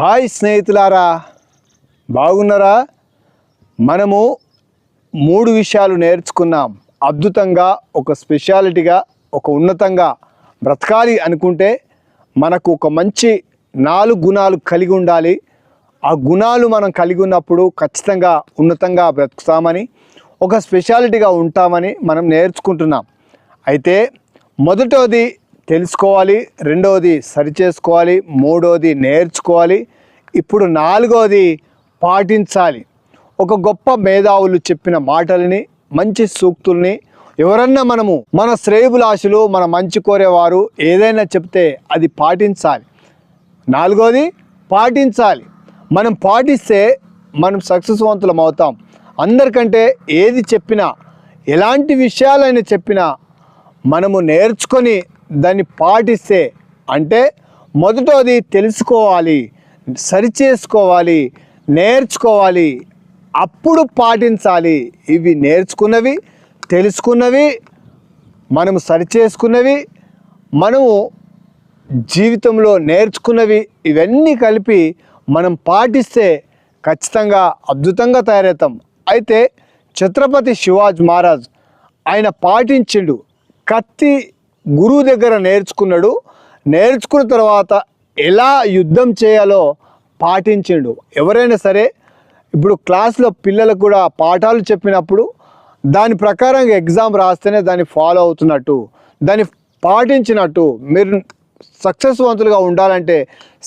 Hi స్నేహితులారా బాగున్నారా? మనము మూడు విషయాలు నేర్చుకున్నాం. అద్భుతంగా ఒక స్పెషాలిటీగా ఒక ఉన్నతంగా బ్రతకాలి అనుకుంటే మనకు ఒక మంచి నాలుగు గుణాలు కలిగి ఉండాలి. ఆ గుణాలు మనం కలిగి ఉన్నప్పుడు ఖచ్చితంగా ఉన్నతంగా బ్రతుకుతామని ఒక స్పెషాలిటీగా ఉంటామని మనం నేర్చుకుంటున్నాం. అయితే మొదటోది తెలుసుకోవాలి రెండవది సరిచేసుకోవాలి మూడవది నేర్చుకోవాలి ఇప్పుడు నాలుగవది పాటించాలి. ఒక గొప్ప మేధావులు చెప్పిన మాటలని మంచి సూక్తుల్ని ఎవరన్నా మనము మన శ్రేయబులాశులు మన మంచి కోరేవారు ఏదైనా చెప్తే అది పాటించాలి. నాలుగోది పాటించాలి. మనం పాటిస్తే మనం సక్సెస్వంతులం అవుతాం. అందరికంటే ఏది చెప్పినా ఎలాంటి విషయాలైనా చెప్పినా మనము నేర్చుకొని దాన్ని పాటిస్తే అంటే మొదటోది తెలుసుకోవాలి సరిచేసుకోవాలి నేర్చుకోవాలి అప్పుడు పాటించాలి. ఇవి నేర్చుకున్నవి తెలుసుకున్నవి మనము సరిచేసుకున్నవి మనము జీవితంలో నేర్చుకున్నవి ఇవన్నీ కలిపి మనం పాటిస్తే ఖచ్చితంగా అద్భుతంగా తయారవుతాం. అయితే ఛత్రపతి శివాజ్ మహారాజ్ ఆయన పాటించిండు కత్తి గురువు దగ్గర నేర్చుకున్నాడు. నేర్చుకున్న తర్వాత ఎలా యుద్ధం చేయాలో పాటించిండు. ఎవరైనా సరే ఇప్పుడు క్లాస్లో పిల్లలకు కూడా పాఠాలు చెప్పినప్పుడు దాని ప్రకారంగా ఎగ్జామ్ రాస్తేనే దాన్ని ఫాలో అవుతున్నట్టు దాన్ని పాటించినట్టు మీరు సక్సెస్వంతులుగా ఉండాలంటే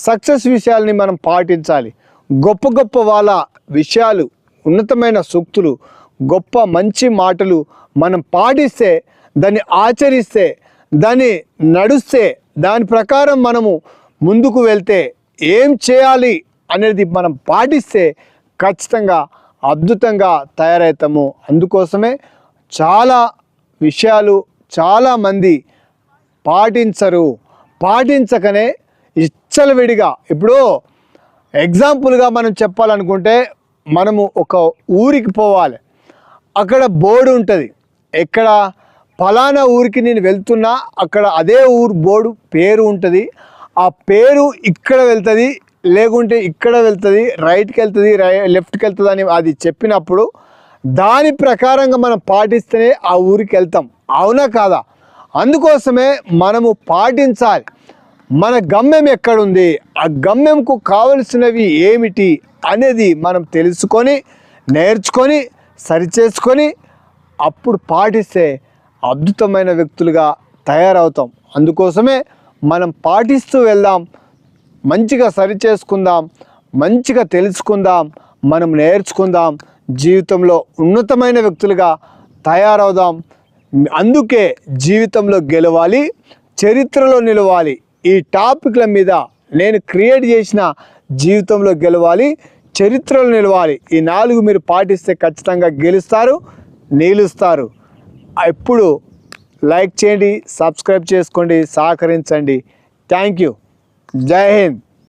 సక్సెస్ విషయాల్ని మనం పాటించాలి. గొప్ప గొప్ప వాళ్ళ విషయాలు ఉన్నతమైన సూక్తులు గొప్ప మంచి మాటలు మనం పాటిస్తే దాన్ని ఆచరిస్తే దాన్ని నడుస్తే దాని ప్రకారం మనము ముందుకు వెళ్తే ఏం చేయాలి అనేది మనం పాటిస్తే ఖచ్చితంగా అద్భుతంగా తయారవుతాము. అందుకోసమే చాలా విషయాలు చాలామంది పాటించరు. పాటించకనే ఇచ్చలవిడిగా. ఇప్పుడు ఎగ్జాంపుల్గా మనం చెప్పాలనుకుంటే మనము ఒక ఊరికి పోవాలి. అక్కడ బోర్డు ఉంటుంది. ఎక్కడ ఫలానా ఊరికి నేను వెళ్తున్నా అక్కడ అదే ఊరు బోర్డు పేరు ఉంటుంది. ఆ పేరు ఇక్కడ వెళ్తుంది లేకుంటే ఇక్కడ వెళ్తుంది రైట్కి వెళ్తుంది రై లెఫ్ట్కి వెళ్తుంది అని అది చెప్పినప్పుడు దాని ప్రకారంగా మనం పాటిస్తేనే ఆ ఊరికి వెళ్తాం. అవునా కాదా? అందుకోసమే మనము పాటించాలి. మన గమ్యం ఎక్కడుంది? ఆ గమ్యంకు కావలసినవి ఏమిటి అనేది మనం తెలుసుకొని నేర్చుకొని సరిచేసుకొని అప్పుడు పాటిస్తే అద్భుతమైన వ్యక్తులుగా తయారవుతాం. అందుకోసమే మనం పాటిస్తూ వెళ్దాం. మంచిగా సరిచేసుకుందాం. మంచిగా తెలుసుకుందాం. మనం నేర్చుకుందాం. జీవితంలో ఉన్నతమైన వ్యక్తులుగా తయారవుదాం. అందుకే జీవితంలో గెలవాలి చరిత్రలో నిలవాలి. ఈ టాపిక్ల మీద నేను క్రియేట్ చేసిన జీవితంలో గెలవాలి చరిత్రలో నిలవాలి. ఈ నాలుగు మీరు పాటిస్తే ఖచ్చితంగా గెలుస్తారు నిలుస్తారు. ఎప్పుడు లైక్ చేయండి సబ్స్క్రైబ్ చేసుకోండి సహకరించండి. థ్యాంక్ యూ జై హింద్.